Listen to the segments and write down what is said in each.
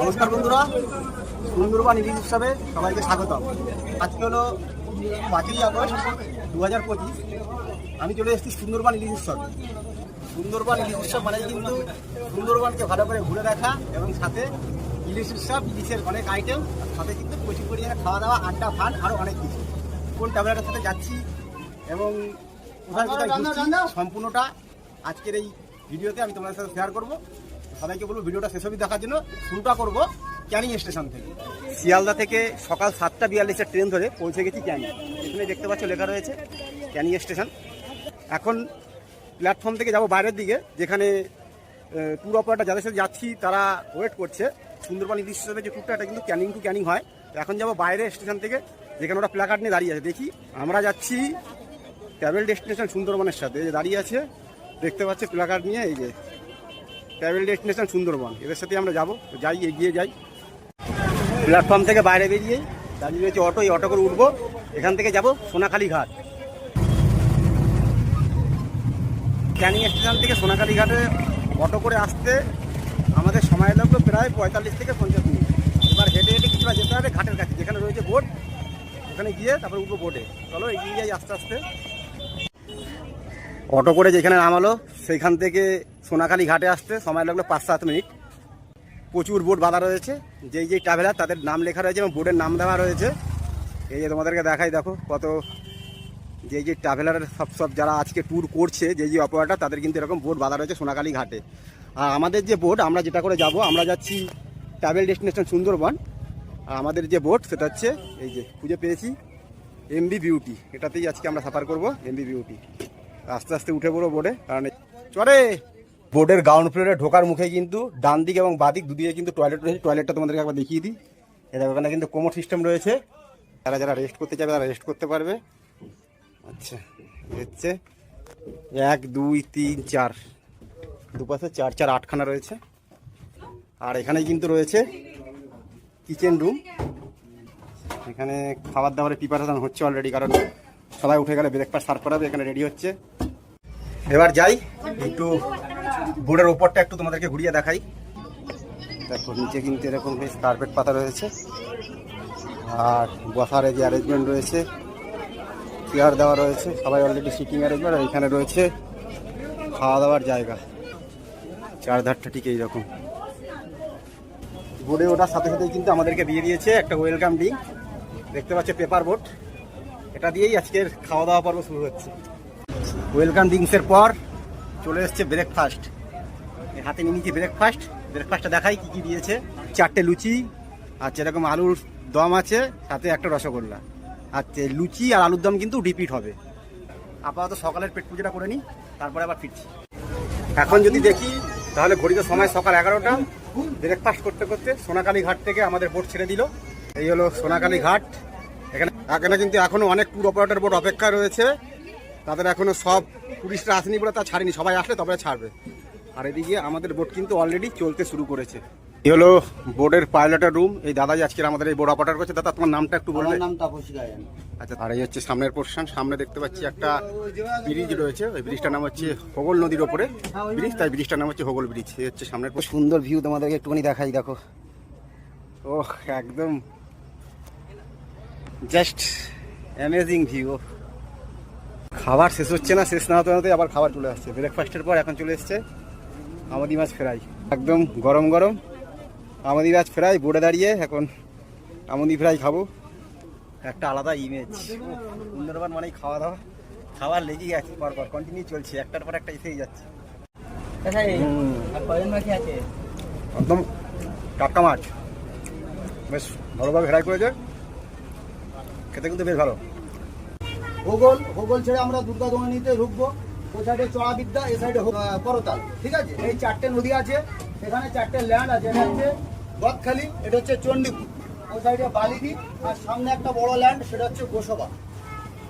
নমস্কার বন্ধুরা। সুন্দরবন ইলিশ উৎসবে সবাইকে স্বাগত আজকে হলো পাঁচই আগস্ট দু হাজার পঁচিশ। আমি চলে এসেছি সুন্দরবন ইলিশ উৎসব। সুন্দরবন ইলিশ উৎসব মানে কিন্তু সুন্দরবনকে ভালো করে ঘুরে দেখা এবং সাথে ইলিশ উৎসব, ইলিশের অনেক আইটেম সাথে কিন্তু প্রচুর পরিমাণে খাওয়া দাওয়া আড্ডা ফান আরও অনেক কিছু। কোন ট্রাভেলারের সাথে যাচ্ছি এবং কোথায় সম্পূর্ণটা আজকের এই ভিডিওতে আমি তোমাদের সাথে শেয়ার করব। সবাইকে বলব, ভিডিওটা শেষ অবধি দেখার জন্য শুরুটা করব ক্যানিং স্টেশন থেকে। শিয়ালদা থেকে সকাল সাতটা বিয়াল্লিশের ট্রেন ধরে পৌঁছে গেছি ক্যানিং। এখানে দেখতে পাচ্ছ লেখা রয়েছে, ক্যানিং স্টেশন। এখন প্ল্যাটফর্ম থেকে যাব বাইরের দিকে, যেখানে ট্যুর অপারেটার যাদের সাথে যাচ্ছি তারা ওয়েট করছে। সুন্দরবন ইলিশ হিসেবে যে ট্যুরটা এটা কিন্তু ক্যানিং টু ক্যানিং হয়। তো এখন যাব বাইরে স্টেশন থেকে, যেখানে ওরা প্ল্যাকার্ড নিয়ে দাঁড়িয়ে আছে। দেখি, আমরা যাচ্ছি ট্রাভেল ডেস্টিনেশন সুন্দরবনের সাথে। যে দাঁড়িয়ে আছে, দেখতে পাচ্ছে প্ল্যাকার্ড নিয়ে, এই যে ট্রাভেল ডেস্টিনেশন সুন্দরবন এদের সাথে আমরা যাব যাই, এগিয়ে যাই। প্ল্যাটফর্ম থেকে বাইরে বেরিয়ে দাঁড়িয়ে রয়েছে অটো, এই অটো করে উঠবো। এখান থেকে যাব সোনাখালী ঘাট। ক্যানিং স্টেশন থেকে সোনাখালী ঘাটে অটো করে আসতে আমাদের সময় লাগল প্রায় পঁয়তাল্লিশ থেকে পঞ্চাশ মিনিট। এবার হেঁটে হেঁটে কিছুটা যেতে হবে ঘাটের কাছে, যেখানে রয়েছে বোট ওখানে গিয়ে তারপরে উঠবো বোটে চলো, এগিয়ে যাই আস্তে আস্তে। অটো করে যেখানে নামালো সেইখান থেকে সোনাখালী ঘাটে আসতে সময় লাগল পাঁচ সাত মিনিট। প্রচুর বোট বাঁধা রয়েছে। যেই যেই ট্রাভেলার তাদের নাম লেখা রয়েছে এবং বোটের নাম দেওয়া রয়েছে। এই যে তোমাদেরকে দেখাই, দেখো কত যে যে ট্রাভেলারের সব সব যারা আজকে ট্যুর করছে যে যে অপারেটার তাদের কিন্তু এরকম বোট বাঁধা রয়েছে সোনাখালী ঘাটে। আর আমাদের যে বোট আমরা যেটা করে যাব, আমরা যাচ্ছি ট্রাভেল ডেস্টিনেশন সুন্দরবন। আর আমাদের যে বোট সেটা হচ্ছে এই যে খুঁজে পেয়েছি এমবি বিউটি এটাতেই আজকে আমরা সাফার করব এমবি বিউটি আস্তে আস্তে উঠে পড়ো বোর্ডে, কারণ চলে বোর্ডের গ্রাউন্ড ফ্লোরে ঢোকার মুখে কিন্তু ডান দিক এবং বাদিক দুদিকে কিন্তু টয়লেট রয়েছে। টয়লেটটা তোমাদেরকে একবার দেখিয়ে দিই। এটা ওখানে কিন্তু কোমর সিস্টেম রয়েছে। তারা যারা রেস্ট করতে চাইবে তারা রেস্ট করতে পারবে। আচ্ছা হচ্ছে এক, দুই, তিন, চার। দুপাশে চার চার, আটখানা রয়েছে। আর এখানে কিন্তু রয়েছে কিচেন রুম এখানে খাবার দাবারের প্রিপারেশন হচ্ছে অলরেডি কারণ সবাই উঠে গেলে ব্রেকফাস্ট সার্ভ করাবে, এখানে রেডি হচ্ছে। এবার যাই, একটু বোর্ডের ওপরটা একটু তোমাদেরকে ঘুরিয়ে দেখাই। দেখো, নিচে কিন্তু এরকম বেশ কার্পেট পাতা রয়েছে। আর বসার যে অ্যারেঞ্জমেন্ট রয়েছে চেয়ার দেওয়া রয়েছে, সবাই অলরেডি সিটিং অ্যারেঞ্জমেন্ট আর এখানে রয়েছে খাওয়া দাওয়ার জায়গা। চারধারটা ঠিক এইরকম। বোর্ডে ওঠার সাথে সাথেই কিন্তু আমাদেরকে দিয়ে দিয়েছে একটা ওয়েলকাম ড্রিঙ্ক দেখতে পাচ্ছে পেপার বোর্ড এটা দিয়েই আজকের খাওয়া দাওয়া পর্ব শুরু হচ্ছে। ওয়েলকাম ড্রিঙ্কসের পর চলে এসছে ব্রেকফাস্ট হাতে নিয়ে নিচ্ছি ব্রেকফাস্ট ব্রেকফাস্টটা দেখাই কি কি দিয়েছে। চারটে লুচি, আর যেরকম আলুর দম আছে, সাথে একটা রসগোল্লা। আর লুচি আর আলুর দম কিন্তু রিপিট হবে। আপাতত সকালের পেট পুজোটা করে নিই, তারপরে আবার ফিরছি। এখন যদি দেখি, তাহলে ঘড়িতে সময় সকাল এগারোটা। ব্রেকফাস্ট করতে করতে সোনাকালী ঘাট থেকে আমাদের বোট ছেড়ে দিল। এই হলো সোনাকালী ঘাট। এখানে এখানে কিন্তু এখনও অনেক ট্যুর অপারেটর বোট অপেক্ষা রয়েছে। তাদের এখনও সব টুরিস্টরা আসেনি বলে তা ছাড়েনি। সবাই আসলে তবে ছাড়বে। আর এদিকে আমাদের বোট কিন্তু অলরেডি চলতে শুরু করেছে। এই হলো বোর্ডের পাইলটের রুম এই দাদাই আজকে আমাদের এই বোর্ড অপারেটর করছে। দাদা তোমার নামটা একটু বলবে? আমার নাম তাপস গায়ন আচ্ছা আর এই হচ্ছে সামনের পোর্শন সামনে দেখতে পাচ্ছি একটা ব্রিজ রয়েছে। ওই ব্রিজটার নাম হচ্ছে হোগল নদীর ওপরে। ব্রিজ তাই ব্রিজটার নাম হচ্ছে হোগল ব্রিজ এই হচ্ছে সামনের খুব সুন্দর ভিউ তোমাদেরকে একটুখানি দেখাই দেখো। ওহ একদম। জাস্ট অ্যামেজিং ভিউ খাবার শেষ হচ্ছে না শেষ না হতে হতে আবার খাবার চলে আসছে। ব্রেকফাস্টের পর এখন চলে এসছে। আমাদি মাছ ফ্রাই। একদম গরম গরম। আমাদি মাছ ফ্রাই বোর্ডে দাঁড়িয়ে এখন আমদি ফ্রাই খাব। একটা আলাদা ইমেজ সুন্দরবন মানেই খাওয়া দাওয়া খাবার লেগেই আছে পর পর কন্টিনিউ চলছে। একটার পর একটা এসেই যাচ্ছে। আছে? একদম টাটকা মাছ। বেশ ভালোভাবে ফ্রাই করেছে। খেতে কিন্তু বেশ ভালো। ভূগোল ভূগোল ছেড়ে আমরা দুর্গা দোকানিতে ঢুকবো ও সাইডে চড়াবিদ্যা এ সাইডে করতাল, ঠিক আছে? এই চারটে নদী আছে এখানে চারটে ল্যান্ড আছে, এটা হচ্ছে গদখালি এটা হচ্ছে চণ্ডীপুর। ও সাইডে বালিদ্বীপ আর সামনে একটা বড় ল্যান্ড সেটা হচ্ছে গোসবা।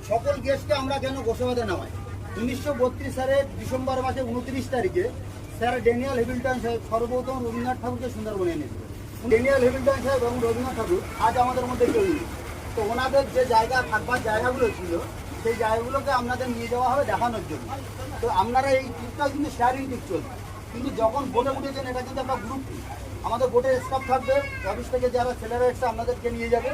সকল গেস্টকে আমরা কেন গোসবাতে নামাই? উনিশশো বত্রিশ সালের ডিসেম্বর মাসে উনত্রিশ তারিখে স্যার ড্যানিয়েল হেভিলটন সাহেব সর্বপ্রথম রবীন্দ্রনাথ ঠাকুরকে সুন্দরবনে এনেছিল ড্যানিয়েল হেভিলটন সাহেব এবং রবীন্দ্রনাথ ঠাকুর আজ আমাদের মধ্যে কেউ তো ওনাদের যে জায়গা, থাকবার জায়গাগুলো ছিল সেই জায়গাগুলোকে আপনাদের নিয়ে যাওয়া হবে দেখানোর জন্য। তো আপনারা এই ট্রিপটা কিন্তু শেয়ারিং ট্রিপ চলবে কিন্তু যখন বোটে উঠেছেন, এটা কিন্তু একটা গ্রুপ আমাদের বোটে স্টাফ থাকবে অফিস থেকে যারা ছেলেরা এসছে, আপনাদেরকে নিয়ে যাবে।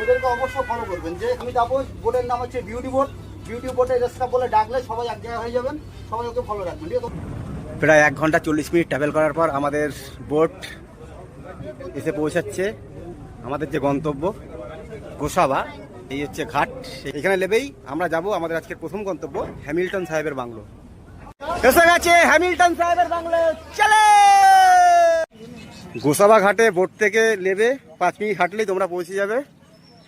ওদেরকে অবশ্যই ফলো করবেন। যে আমি যাব বোটের নাম হচ্ছে বিউটি বোট বিউটি বোটের স্টাফ বলে ডাকলে সবাই এক জায়গায় হয়ে যাবেন, সবাই ওকে ফলো রাখবেন। ঠিক আছে? প্রায় এক ঘণ্টা চল্লিশ মিনিট ট্রাভেল করার পর আমাদের বোট এসে পৌঁছাচ্ছে। আমাদের যে গন্তব্য, গোসাবা। এই হচ্ছে ঘাট। এখানে নেবেই। আমরা যাব আমাদের আজকের প্রথম গন্তব্য, হ্যামিল্টন সাহেবের বাংলো। এসে গেছে হ্যামিল্টন সাহেবের বাংলো। চলে! গোসাবা ঘাটে বোট থেকে নেবে, পাঁচ মিনিট হাঁটলেই তোমরা পৌঁছে যাবে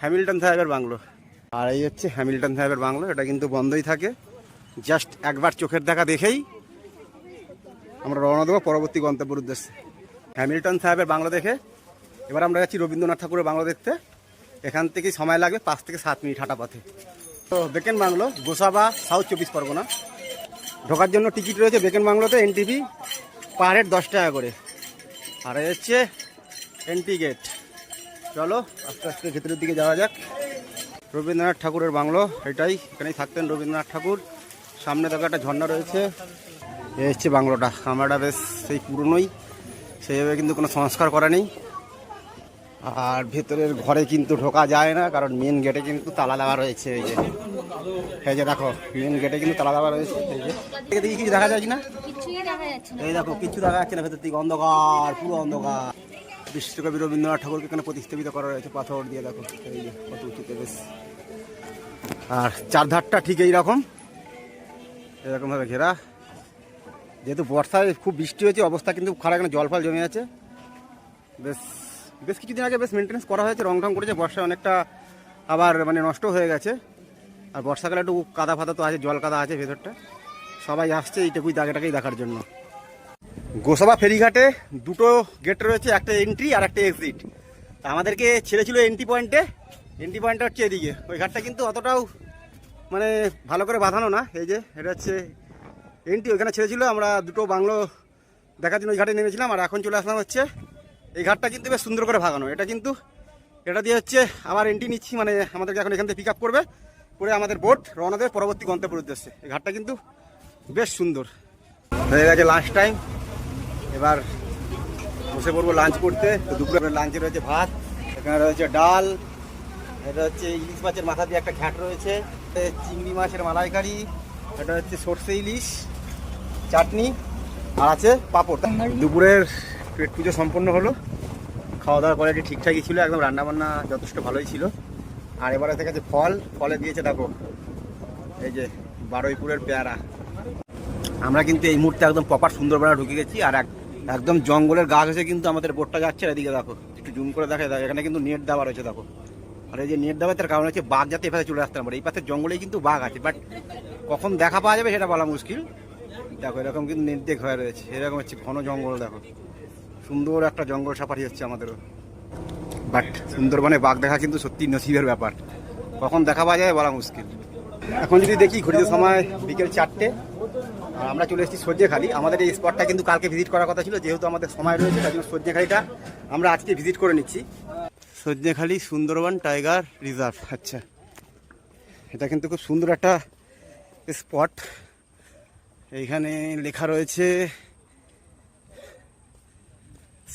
হ্যামিল্টন সাহেবের বাংলো। আর এই হচ্ছে হ্যামিল্টন সাহেবের বাংলো, এটা কিন্তু বন্ধই থাকে। জাস্ট একবার চোখের দেখা দেখেই আমরা রওনা দেবো পরবর্তী গন্তব্যের উদ্দেশ্যে। হ্যামিল্টন সাহেবের বাংলো দেখে। এবার আমরা যাচ্ছি রবীন্দ্রনাথ ঠাকুরের বাংলো দেখতে। এখান থেকে সময় লাগবে পাঁচ থেকে সাত মিনিট হাঁটা পথে। তো বেকেন বাংলো, গোসাবা, সাউথ চব্বিশ পরগনা। ঢোকার জন্য টিকিট রয়েছে বেকেন বাংলোতে, এনটিভি, পার হেড দশ টাকা করে। আর হচ্ছে এন্ট্রি গেট। চলো, আস্তে আস্তে ভেতরের দিকে যাওয়া যাক। রবীন্দ্রনাথ ঠাকুরের বাংলো, এটাই। এখানেই থাকতেন রবীন্দ্রনাথ ঠাকুর। সামনে দেখো একটা ঝর্ণা রয়েছে। এই হচ্ছে বাংলোটা। কামরাটা বেশ, সেই পুরনোই। সেইভাবে কিন্তু কোনো সংস্কার করা নেই। আর ভেতরের ঘরে কিন্তু ঢোকা যায় না কারণ মেন গেটে কিন্তু তালা দেওয়া রয়েছে এই যে। এই যে দেখো মেন গেটে কিন্তু তালা দেওয়া রয়েছে এই যে। এদিকে দেখি কিছু দেখা যায় কি না কিছুই দেখা যাচ্ছে না। এই দেখো কিছু দেখা যাচ্ছে না ভেতর থেকে অন্ধকার পুরো অন্ধকার। বিশ্বকবি রবীন্দ্রনাথ ঠাকুরকে এখানে প্রতিস্থাপিত করা রয়েছে পাথর দিয়ে দেখো। এই যে কত উঁচুতে বেশ। আর চারধারটা ঠিক এইরকম। এরকমভাবে ঘেরা। যেহেতু বর্ষায় খুব বৃষ্টি হয়েছে অবস্থা কিন্তু খারাপ এখানে জল ফল জমে আছে। বেশ। বেশ কিছুদিন আগে বেশ মেনটেন্স করা হয়েছে রং টং করেছে, বর্ষায় অনেকটা আবার মানে নষ্ট হয়ে গেছে। আর বর্ষাকালে একটু কাদা ফাদা তো আছে, জল কাদা আছে ভেতরটা। সবাই আসছে এইটুকুই দাগেটাকেই দেখার জন্য। গোসাবা ফেরিঘাটে দুটো গেট রয়েছে, একটা এন্ট্রি আর একটা এক্সিট আমাদেরকে ছেড়েছিল এন্ট্রি পয়েন্টে এন্ট্রি পয়েন্টটা হচ্ছে এদিকে। ওই ঘাটটা কিন্তু অতটাও মানে ভালো করে বাঁধানো না। এই যে, এটা হচ্ছে এন্ট্রি ওইখানে ছেড়েছিল, আমরা দুটো বাংলো দেখার জন্য ওই ঘাটে নেমেছিলাম, আর এখন চলে আসলাম হচ্ছে এই ঘাটটা কিন্তু বেশ সুন্দর করে ভাগানো। এটা কিন্তু এটা দিয়ে হচ্ছে আবার এন্ট্রি নিচ্ছি মানে আমাদেরকে এখন এখান থেকে পিক আপ করবে করে আমাদের বোট রওনা দেবে পরবর্তী গন্তব্যের উদ্দেশ্যে। এই ঘাটটা কিন্তু বেশ সুন্দর। হয়ে গেছে লাঞ্চ টাইম এবার বসে পড়ব লাঞ্চ করতে। তো দুপুরে লাঞ্চে রয়েছে ভাত এখানে রয়েছে ডাল এটা হচ্ছে ইলিশ মাছের মাথা দিয়ে একটা ঘ্যাট রয়েছে চিংড়ি মাছের মালাইকারি এটা হচ্ছে সর্ষে ইলিশ চাটনি আর আছে পাঁপড়। দুপুরের পেট পুজো সম্পন্ন হলো। খাওয়া দাওয়ার কোয়ালিটি ঠিকঠাকই ছিল, একদম রান্নাবান্না যথেষ্ট ভালোই ছিল। আর এবারে থেকে আছে ফল, ফলে দিয়েছে দেখো, এই যে বারুইপুরের পেয়ারা। আমরা কিন্তু এই মুহূর্তে একদম প্রপার সুন্দরবনে ঢুকে গেছি আর এক, একদম জঙ্গলের গা ঘেসে কিন্তু আমাদের বোটটা যাচ্ছে আর এদিকে দেখো, একটু জুম করে দেখা দেখো, এখানে কিন্তু নেট দেওয়া রয়েছে দেখো। আর এই যে নেট দেওয়া, তার কারণ হচ্ছে বাঘ যাতে এভাবে চলে আসতে পারে। এই পাশে জঙ্গলেই কিন্তু বাঘ আছে বাট কখন দেখা পাওয়া যাবে সেটা বলা মুশকিল। দেখো, এরকম কিন্তু নেট দিয়ে রয়েছে, এরকম হচ্ছে ঘন জঙ্গল দেখো। সুন্দর একটা জঙ্গল সাফারি হচ্ছে আমাদেরও বাট সুন্দরবনে বাঘ দেখা কিন্তু সত্যি নসিবের ব্যাপার। কখন দেখা পাওয়া যায় বলা মুশকিল। এখন যদি দেখি ঘড়িতে সময় বিকেল চারটে, আর আমরা চলে এসেছি সজ্জেখালি আমাদের এই স্পটটা কিন্তু কালকে ভিজিট করার কথা ছিল, যেহেতু আমাদের সময় রয়েছে, তার জন্য সজ্জেখালিটা আমরা আজকে ভিজিট করে নিচ্ছি। Sajnekhali Sundarban tiger reserve. আচ্ছা এটা কিন্তু খুব সুন্দর একটা স্পট এইখানে লেখা রয়েছে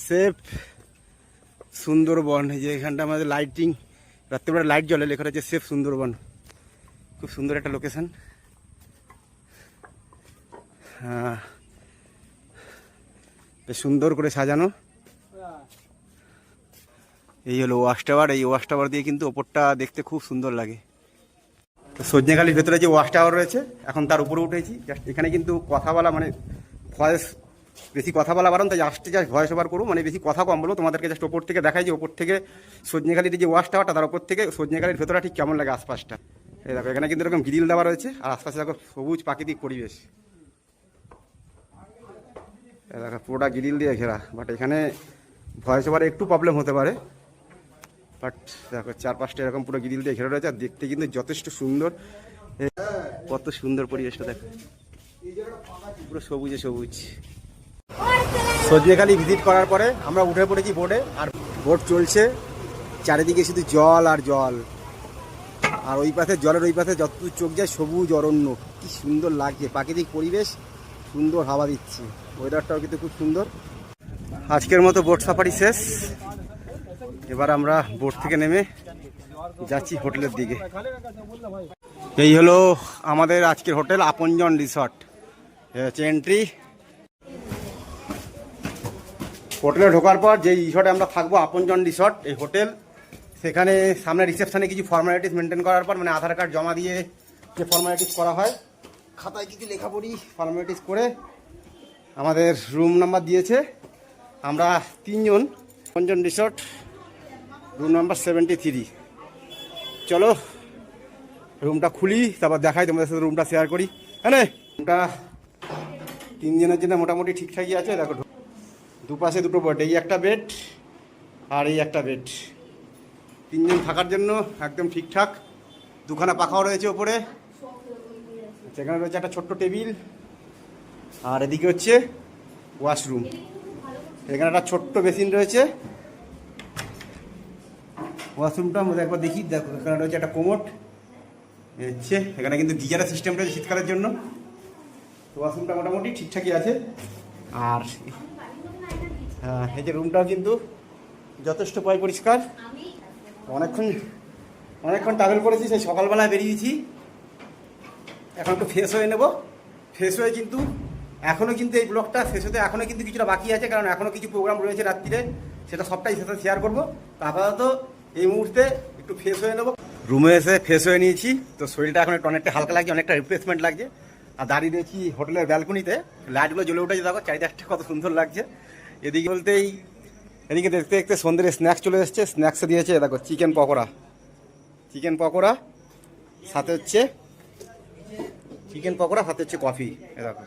সেফ সুন্দরবন, এই যে এখানটা আমাদের লাইটিং রাত্রেবেলা লাইট জ্বলে, লেখা রয়েছে সেফ সুন্দরবন। খুব সুন্দর একটা লোকেশন হ্যাঁ বেশ সুন্দর করে সাজানো। এই হলো ওয়াশ টাওয়ার, এই ওয়াশ টাওয়ার দিয়ে কিন্তু ওপরটা দেখতে খুব সুন্দর লাগে। তো সজনেখালির ভেতরে যে ওয়াশ টাওয়ার রয়েছে, এখন তার উপরে উঠেছি। জাস্ট এখানে কিন্তু কথা বলা মানে ভয়েস বেশি কথা বলা বারণ, তাই আসতে জাস্ট ভয়েস ওভার করব মানে বেশি কথা কম বলব তোমাদেরকে জাস্ট ওপর থেকে দেখাই যে, ওপর থেকে সজনেখালির যে ওয়াশ টাওয়ারটা তার ওপর থেকে সজনেখালির ভেতরটা ঠিক কেমন লাগে আশপাশটা। এই দেখো, এখানে কিন্তু এরকম গ্রিল দেওয়া রয়েছে, আর আশপাশে দেখো সবুজ প্রাকৃতিক পরিবেশ। দেখো, পুরোটা গ্রিল দিয়ে ঘেরা বাট এখানে ভয়েস ওভারে একটু প্রবলেম হতে পারে। বাট দেখো চার পাঁচটা এরকম পুরো গ্রিল দিয়ে ঘেরা রয়েছে, আর দেখতে কিন্তু যথেষ্ট সুন্দর। কত সুন্দর পরিবেশটা দেখো। পুরো সবুজে সবুজ। সজনেখালি ভিজিট করার পরে আমরা উঠে পড়েছি বোটে আর বোট চলছে। চারিদিকে শুধু জল আর জল। আর ওই পাশে, জলের ওই পাশে যতদূর চোখ যায় সবুজ অরণ্য। কি সুন্দর লাগছে। প্রাকৃতিক পরিবেশ সুন্দর হাওয়া দিচ্ছে। ওয়েদারটাও কিন্তু খুব সুন্দর। আজকের মতো বোট সাফারি শেষ। এবার আমরা বোট থেকে নেমে যাচ্ছি হোটেলের দিকে। এই হলো আমাদের আজকের হোটেল, আপনজন রিসর্ট। হচ্ছে এন্ট্রি হোটেলে ঢোকার পর যে রিসর্টে আমরা থাকব, আপনজন রিসর্ট, এই হোটেল, সেখানে সামনে রিসেপশানে কিছু ফর্মালিটিস মেনটেন করার পর মানে আধার কার্ড জমা দিয়ে যে ফর্মালিটিস করা হয়, খাতায় কিছু লেখা পড়ি ফর্মালিটিস করে আমাদের রুম নাম্বার দিয়েছে। আমরা তিনজন পঞ্জন resort room number seventy three চলো রুমটা খুলি, তারপর দেখাই, তোমাদের সাথে রুমটা শেয়ার করি। হ্যাঁ রুমটা তিনজনের জন্য মোটামুটি ঠিকঠাকই আছে, দেখো দুপাশে দুটো বেড এই একটা বেড আর এই একটা বেড। তিনজন থাকার জন্য একদম ঠিকঠাক। দুখানা পাখাও রয়েছে ওপরে। সেখানে রয়েছে একটা ছোট্ট টেবিল। আর এদিকে হচ্ছে ওয়াশরুম। এখানে একটা ছোট্ট বেসিন রয়েছে। ওয়াশরুমটা আমরা একবার দেখি। দেখো, এখানে রয়েছে একটা কোমোট হচ্ছে, এখানে কিন্তু গিজারের সিস্টেম রয়েছে শীতকালের জন্য। তো ওয়াশরুমটা মোটামুটি ঠিকঠাকই আছে। আর হ্যাঁ এই যে রুমটাও কিন্তু যথেষ্ট পয় পরিষ্কার। অনেকক্ষণ অনেকক্ষণ ট্রাভেল করেছি, সেই সকালবেলায় বেরিয়েছি। এখন একটু ফ্রেশ হয়ে নেব। ফ্রেশ হয়ে কিন্তু এখনও কিন্তু এই ব্লগটা শেষ হতে এখনও কিন্তু কিছুটা বাকি আছে, কারণ এখনও কিছু প্রোগ্রাম রয়েছে রাত্রিরে। সেটা সবটাই সাথে শেয়ার করব। আপাতত এই মুহূর্তে একটু ফ্রেশ হয়ে নেব। রুমে এসে ফ্রেশ হয়ে নিয়েছি। তো শরীরটা এখন একটু অনেকটা হালকা লাগছে, অনেকটা রিফ্রেশমেন্ট লাগছে। আর দাঁড়িয়ে রয়েছি হোটেলের ব্যালকনিতে লাইটগুলো জ্বলে উঠেছে, দেখো, চারিদিকটা কত সুন্দর লাগছে। এদিকে বলতেই, এদিকে দেখতে দেখতে সন্ধ্যের স্ন্যাক্স চলে এসছে। স্ন্যাক্সে দিয়েছে, দেখো চিকেন পকোড়া। চিকেন পকোড়া, সাথে হচ্ছে চিকেন পকোড়া, সাথে হচ্ছে কফি দেখো।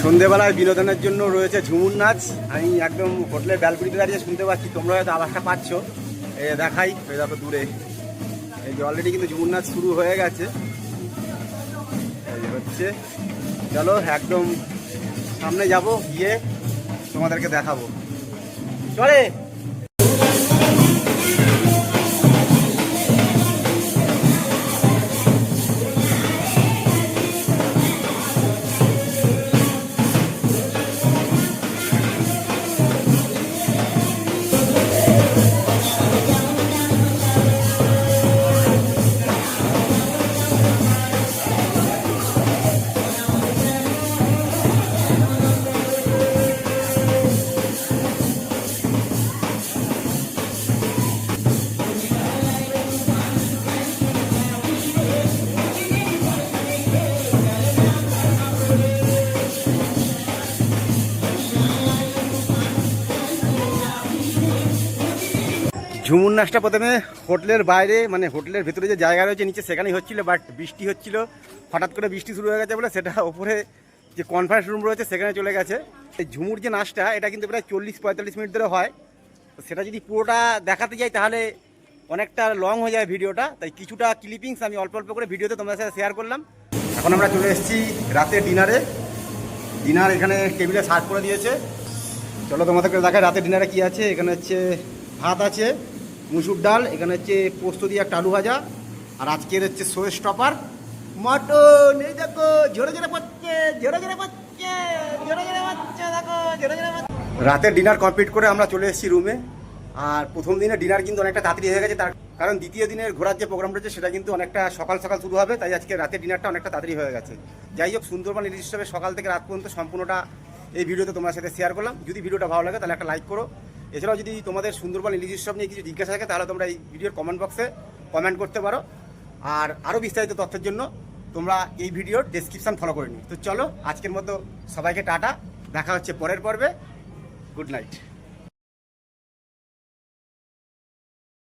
সন্ধেবেলায় বিনোদনের জন্য রয়েছে ঝুমুর নাচ। আমি একদম হোটেলের ব্যালকনিতে দাঁড়িয়ে শুনতে পাচ্ছি, তোমরা হয়তো আওয়াজটা পাচ্ছ। এ দেখাই ওই দেখো দূরে। এই যে অলরেডি কিন্তু ঝুমুর নাচ শুরু হয়ে গেছে। হচ্ছে, চলো একদম সামনে যাব, গিয়ে তোমাদেরকে দেখাবো। চলে। ঝুমুর নাচটা প্রথমে হোটেলের বাইরে মানে হোটেলের ভেতরে যে জায়গা রয়েছে, নিচে সেখানেই হচ্ছিল বাট বৃষ্টি হচ্ছিল। হঠাৎ করে বৃষ্টি শুরু হয়ে গেছে বলে সেটা ওপরে যে কনফারেন্স রুম রয়েছে, সেখানে চলে গেছে। এই ঝুমুর যে নাচটা এটা কিন্তু প্রায় চল্লিশ পঁয়তাল্লিশ মিনিট ধরে হয়। তো সেটা যদি পুরোটা দেখাতে যাই, তাহলে অনেকটা লং হয়ে যায় ভিডিওটা। তাই কিছুটা ক্লিপিংস আমি অল্প অল্প করে ভিডিওতে তোমাদের সাথে শেয়ার করলাম। এখন আমরা চলে এসেছি রাতে ডিনারে। ডিনার এখানে টেবিলে সার্ভ করে দিয়েছে। চলো তোমাদেরকে দেখায় রাতে ডিনারে কি আছে। এখানে হচ্ছে ভাত আছে। মুসুর ডাল এখানে হচ্ছে পোস্ত দিয়ে একটা আলু ভাজা আর আজকের হচ্ছে শো স্টপার মটন এই দেখো ঝরে ঝরে পড়ছে ঝরে ঝরে পড়ছে ঝরে ঝরে পড়ছে দেখো ঝরে ঝরে পড়ছে। রাতের ডিনার কমপ্লিট করে আমরা চলে এসেছি রুমে আর প্রথম দিনে ডিনার কিন্তু অনেকটা তাড়াতাড়ি হয়ে গেছে তার কারণ দ্বিতীয় দিনের ঘোরার যে প্রোগ্রাম রয়েছে সেটা কিন্তু অনেকটা সকাল সকাল শুরু হবে তাই আজকে রাতের ডিনারটা অনেকটা তাড়াতাড়ি হয়ে গেছে। যাই হোক সুন্দরবন রিলিজ হিসাবে সকাল থেকে রাত পর্যন্ত সম্পূর্ণটা এই ভিডিওতে তোমার সাথে শেয়ার করলাম। যদি ভিডিওটা ভালো লাগে তাহলে একটা লাইক করো এছাড়াও যদি তোমাদের সুন্দরবন ইলিশ উৎসব নিয়ে কিছু জিজ্ঞাসা থাকে, তাহলে তোমরা এই ভিডিওর কমেন্ট বক্সে কমেন্ট করতে পারো। আর আরও বিস্তারিত তথ্যের জন্য তোমরা এই ভিডিওর ডিসক্রিপশান ফলো করে নিই তো চলো, আজকের মতো সবাইকে টাটা। দেখা হচ্ছে পরের পর্বে। Good night